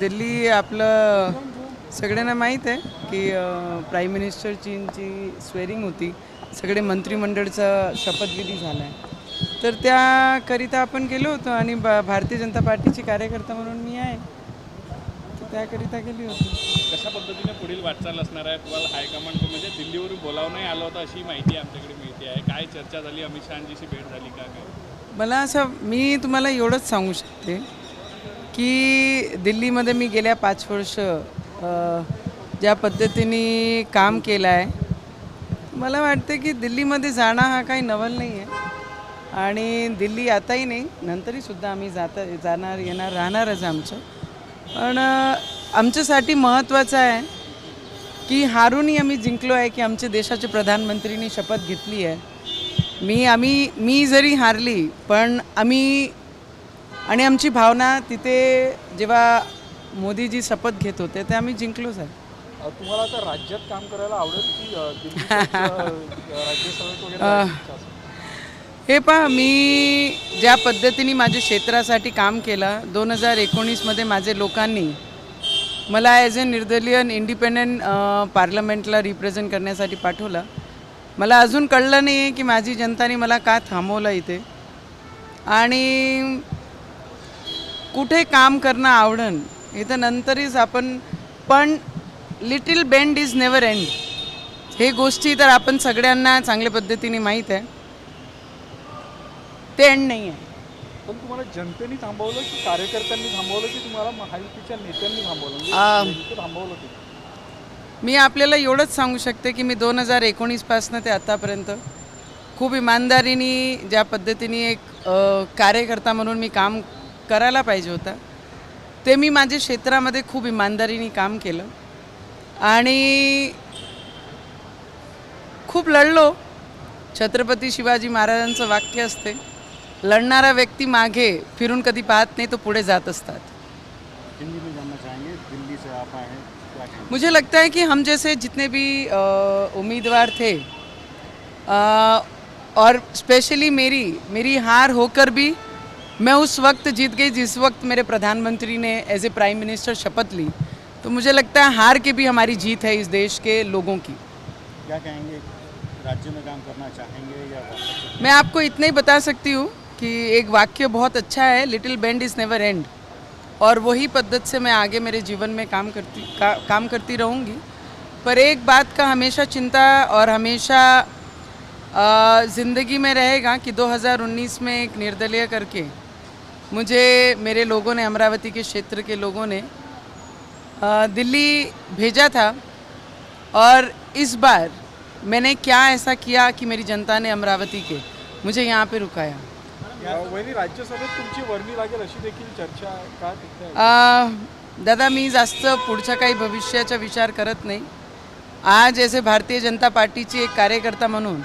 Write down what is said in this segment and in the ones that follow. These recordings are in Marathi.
दिल्ली आपलं सगळ्यांना माहीत आहे की प्राईम मिनिस्टर चीनची स्वेरिंग होती. सगळे मंत्रिमंडळचा शपथविधी झाला आहे तर त्याकरिता आपण गेलो होतो आणि बा भारतीय जनता पार्टीची कार्यकर्ता म्हणून मी आहे. तर त्याकरिता गेली होती. कशा पद्धतीने पुढील वाटचाल असणार आहे? तुम्हाला हायकमांड म्हणजे दिल्लीवरून बोलावणंही आलं होतं अशी माहिती आमच्याकडे मिळते आहे. काय चर्चा झाली? अमित शहाजीशी भेट झाली का? काय? मला असं मी तुम्हाला एवढंच सांगू शकते की दिल्लीमध्ये मी गेल्या पाच वर्ष ज्या पद्धतीने काम केलं आहे मला वाटते की दिल्लीमध्ये जाणं हा काही नवल नाही आहे आणि दिल्ली आताही नाही नंतरही सुद्धा आम्ही जाता जाणार येणार राहणारच आमचं. पण आमच्यासाठी महत्त्वाचं आहे की हारूनही आम्ही जिंकलो आहे की आमच्या देशाचे प्रधानमंत्रीनी शपथ घेतली आहे. मी आम्ही मी जरी हारली पण आम्ही आणि आमची भावना तिथे जेव्हा मोदीजी शपथ घेत होते ते आम्ही जिंकलोच आहे तुम्हाला आता राज्यात काम करायला आवडेल की राज्यसभेत वगैरे? हे पहा मी ज्या पद्धतीने माझ्या क्षेत्रासाठी काम केलं दोन हजार एकोणीसमध्ये माझे लोकांनी मला ॲज अ निर्दलीय इंडिपेंडंट पार्लमेंटला रिप्रेझेंट करण्यासाठी पाठवलं. मला अजून कळलं नाही आहे की माझी जनताने मला का थांबवलं इथे. आणि कुठे काम करणं आवडन हे तर नंतरच आपण पण little bend is never end हे गोष्टी तर आपण सगळ्यांना चांगल्या पद्धतीने माहीत आहे. ते एंड नाही आहे. पण तुम्हाला जनतेने थांबवलं की कार्यकर्त्यांनी थांबवलं की तुम्हाला महायुतीच्या नेत्यांनी थांबवलं? म्हणजे थांबवलं मी आपल्याला एवढंच सांगू शकते की मी दोन हजार एकोणीसपासनं ते आतापर्यंत खूप इमानदारीने ज्या पद्धतीने एक कार्यकर्ता म्हणून मी काम करायला पाहिजे होता. ते मी माझ्या क्षेत्रामध्ये खूप इमानदारीने काम केलं. आणि खूप लढलो. छत्रपती शिवाजी महाराजांचं वाक्य असते लढणारा व्यक्ती मागे फिरून कधी पाहत नाही तो पुढे जात असतात. मुझे लगता है कि हम जैसे जितने भी उम्मीदवार थे अ, और स्पेशली मेरी मेरी हार होकर भी मैं उस वक्त जीत गई जिस वक्त मेरे प्रधानमंत्री ने एज ए प्राइम मिनिस्टर शपथ ली। तो मुझे लगता है हार के भी हमारी जीत है इस देश के लोगों की। क्या कहेंगे? राज्य में काम करना चाहेंगे या मैं आपको इतना ही बता सकती हूँ कि एक वाक्य बहुत अच्छा है little bend is never end और वही पद्धत से मैं आगे मेरे जीवन में काम करती का, काम करती रहूँगी। पर एक बात का हमेशा चिंता और हमेशा ज़िंदगी में रहेगा कि 2019 में एक निर्दलीय करके मुझे मेरे लोगों ने अमरावती के क्षेत्र के लोगों ने दिल्ली भेजा था और इस बार मैंने क्या ऐसा किया कि मेरी जनता ने अमरावती के मुझे यहाँ पे रुकाया। वहिनी राज्यसभेत तुमची वर्णी लागेल अशी देखील चर्चा का दादा मी जास्त पुढच्या काही भविष्याचा विचार करत नाही. आज ऐसे भारतीय जनता पार्टीची एक कार्यकर्ता म्हणून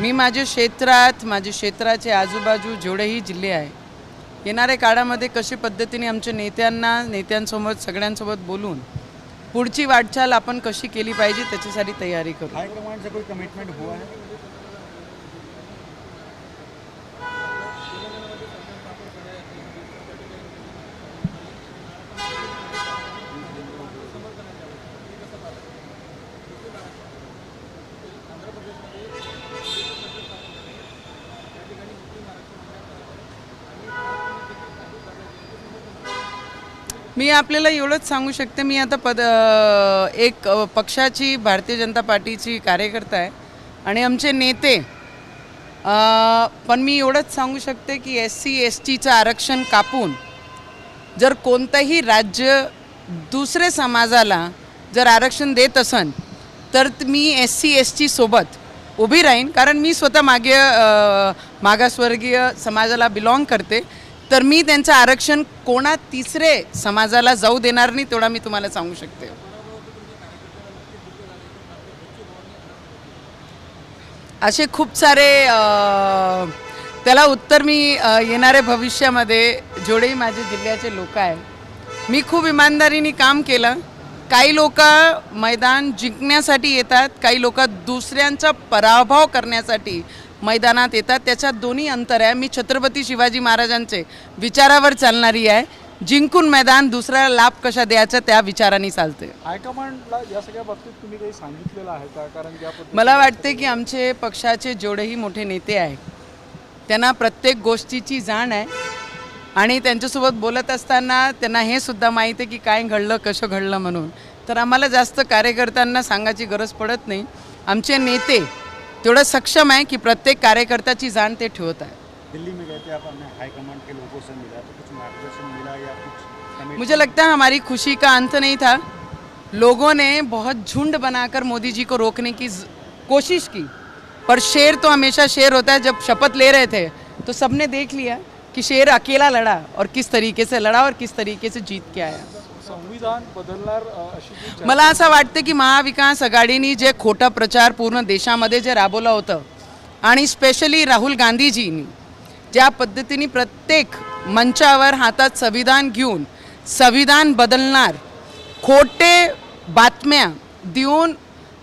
मी माझ्या क्षेत्रात माझ्या क्षेत्राचे आजूबाजू जेवढेही जिल्हे आहे येणाऱ्या काळामध्ये कशी पद्धतीने आमच्या नेत्यांना नेत्यांसोबत सगळ्यांसोबत बोलून पुढची वाटचाल आपण कशी केली पाहिजे त्याच्यासाठी तयारी करू. कोई कमिटमेंट हुआ है? मी आपल्याला एवढंच सांगू शकते मी आता पद एक पक्षाची भारतीय जनता पार्टीची कार्यकर्ता आहे आणि आमचे नेते पण मी एवढंच सांगू शकते की एस सी एस टीचं आरक्षण कापून जर कोणतंही राज्य दुसरे समाजाला जर आरक्षण देत असन तर मी एस सी एस टी सोबत उभी राहीन कारण मी स्वतः मागे मागासवर्गीय समाजाला बिलॉंग करते. तर मी त्यांचं आरक्षण कोणा तिसरे समाजाला जाऊ देणार नाही तेवढा मी तुम्हाला सांगू शकते. असे खूप सारे त्याला उत्तर मी येणाऱ्या भविष्यामध्ये जेवढेही माझे जिल्ह्याचे लोक आहेत मी खूप इमानदारीने काम केलं. काही लोक मैदान जिंकण्यासाठी येतात काही लोक दुसऱ्यांचा पराभव करण्यासाठी मैदानात येतात. त्याच्यात दोन्ही अंतर आहे. मी छत्रपती शिवाजी महाराजांचे विचारावर चालणारी आहे. जिंकून मैदान दुसऱ्याला लाभ कशा द्यायचा त्या विचाराने चालते हायकमांडला या सगळ्या बाबतीत तुम्ही काही सांगितलेलं आहे का? कारण ज्या पद्धतीने मला वाटते की आमचे पक्षाचे जेवढेही मोठे नेते आहेत त्यांना प्रत्येक गोष्टीची जाण आहे. आणि त्यांच्यासोबत बोलत असताना त्यांना हे सुद्धा माहीत आहे की काय घडलं कसं घडलं म्हणून. तर आम्हाला जास्त कार्यकर्त्यांना सांगायची गरज पडत नाही. आमचे नेते तेवढं सक्षम आहे की प्रत्येक कार्यकर्त्याची जाण ते ठेवत आहे. दिल्ली में गए थे आप अपने हाईकमांड के लोगों से मिला तो कुछ मार्गदर्शन मिला या कुछ मुझे लगता है हमारी खुशी का अंत नहीं था। लोगों ने बहुत झुंड बनाकर मोदी जी को रोकने की कोशिश की। पर शेर तो हमेशा शेर होता है जब शपथ ले रहे थे तो सबने देख लिया कि शेर अकेला लड़ा और किस तरीके से लड़ा और किस तरीके से जीत के आया। संविधान बदलणार अशी मला असं वाटतं की महाविकास आघाडीनी जे खोटा प्रचार पूर्ण देशामध्ये जे राबवलं होतं आणि स्पेशली राहुल गांधीजींनी ज्या पद्धतीने प्रत्येक मंचावर हातात संविधान घेऊन संविधान बदलणार खोटे बातम्या देऊन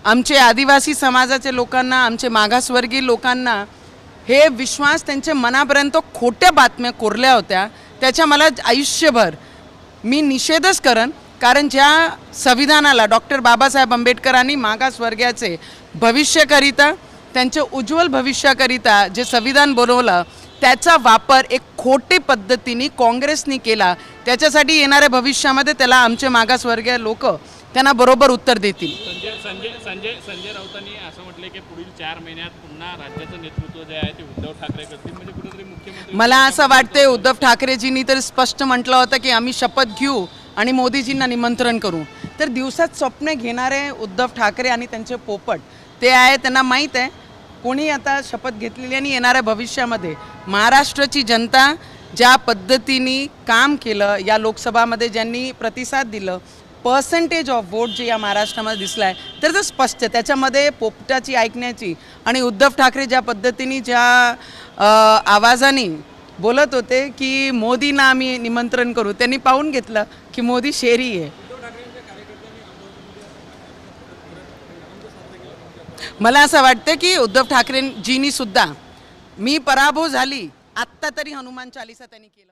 आमचे आदिवासी समाजाचे लोकांना आमचे मागासवर्गीय लोकांना हे विश्वास त्यांच्या मनापर्यंत खोट्या बातम्या कोरल्या होत्या त्याच्या मला आयुष्यभर मी निषेधच करन कारण ज्या संविधानाला डॉक्टर बाबासाहेब आंबेडकरांनी मागासवर्गाचे भविष्याकरिता त्यांच्या उज्ज्वल भविष्याकरिता जे संविधान बनवलं त्याचा वापर एक खोटे पद्धतीने काँग्रेसनी केला. त्याच्यासाठी येणाऱ्या भविष्यामध्ये त्याला आमचे मागासवर्गीय लोक त्यांना बरोबर उत्तर देतील. संजय संजय संजय संजय राऊतांनी असं म्हटलं की पुढील चार महिन्यात पुन्हा राज्याचं नेतृत्व जे आहे ते उद्धव ठाकरे करतील. म्हणजे कुठेतरी मुख्यमंत्री मला असं वाटतंय उद्धव ठाकरेजींनी तर स्पष्ट म्हटलं होतं की आम्ही शपथ घेऊ. आणि मोदीजींना निमंत्रण करू तर दिवसात स्वप्न घेणारे उद्धव ठाकरे आणि त्यांचे पोपट ते आहे त्यांना माहीत आहे कोणी आता शपथ घेतलेली आणि येणाऱ्या भविष्यामध्ये महाराष्ट्राची जनता ज्या पद्धतीने काम केलं या लोकसभामध्ये ज्यांनी प्रतिसाद दिलं पर्सेंटेज ऑफ वोट जे या महाराष्ट्रामध्ये दिसला आहे तर ते स्पष्ट आहे. त्याच्यामध्ये पोपटाची ऐकण्याची आणि उद्धव ठाकरे ज्या पद्धतीने ज्या आवाजाने बोलत होते की मोदींना आम्ही निमंत्रण करू. त्यांनी पाहून घेतलं की मोदी शेरी आहे. मला असं वाटतं की उद्धव ठाकरेजींनी सुद्धा मी पराभव झाली आत्ता तरी हनुमान चालिसा त्यांनी केलं.